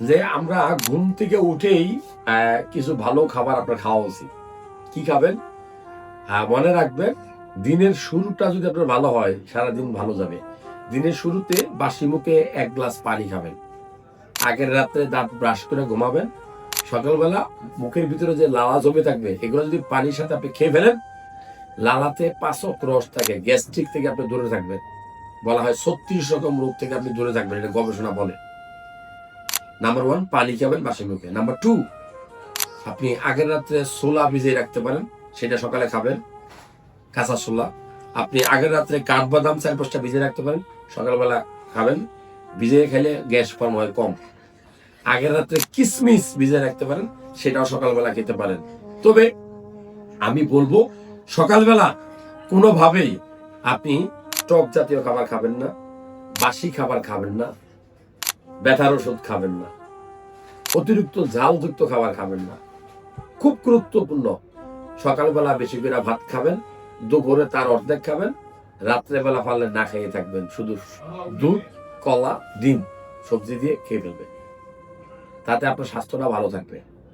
যে আমরা ঘুম থেকে উঠেই কিছু ভালো খাবার আপনার খাওয়া উচিত। কি খাবেন? হ্যাঁ মনে রাখবেন, দিনের শুরুটা যদি আপনার ভালো হয়, সারাদিন ভালো যাবে। দিনের শুরুতে বাসি মুখে এক গ্লাস পানি খাবেন। আগের রাত্রে দাঁত ব্রাশ করে ঘুমাবেন। সকালবেলা মুখের ভিতরে যে লালা জমে থাকবে, এগুলো যদি পানির সাথে আপনি খেয়ে ফেলেন, লালাতে পাঁচক রস থাকে, গ্যাস্ট্রিক থেকে আপনি দূরে থাকবেন। বলা হয় ছত্রিশ রকম রোগ থেকে আপনি দূরে থাকবেন, এটা গবেষণা বলে। নাম্বার ওয়ান পানি খাবেন বাসি মুখে নাম্বার টু আপনি আগের রাত্রে সোলা ভিজিয়ে রাখতে পারেন, সেটা সকালে খাবেন। কাঁচা সোলা আপনি আগের রাত্রে কাঠবাদাম চার পাঁচটা ভিজিয়ে রাখতে পারেন, সকালবেলা খাবেন। ভিজিয়ে খেলে গ্যাস ফর্ম হয় কম। আগের রাত্রে কিসমিস ভিজিয়ে রাখতে পারেন, সেটাও সকালবেলা খেতে পারেন। তবে আমি বলব, সকালবেলা কোনোভাবেই আপনি টক জাতীয় খাবার খাবেন না, বাসি খাবার খাবেন না। ব্যথার ওষুধ খাবেন না। অতিরিক্ত ঝালযুক্ত খাবার খাবেন না। খুব গুরুত্বপূর্ণ। সকালবেলা বেশি করে ভাত খাবেন, দুপুরে তার অর্ধেক খাবেন, রাত্রেবেলা পারলে না খেয়ে থাকবেন। শুধু দুধ, কলা, ডিম সবজি দিয়ে খেয়ে ফেলবেন। তাতে আপনার স্বাস্থ্যটা ভালো থাকবে।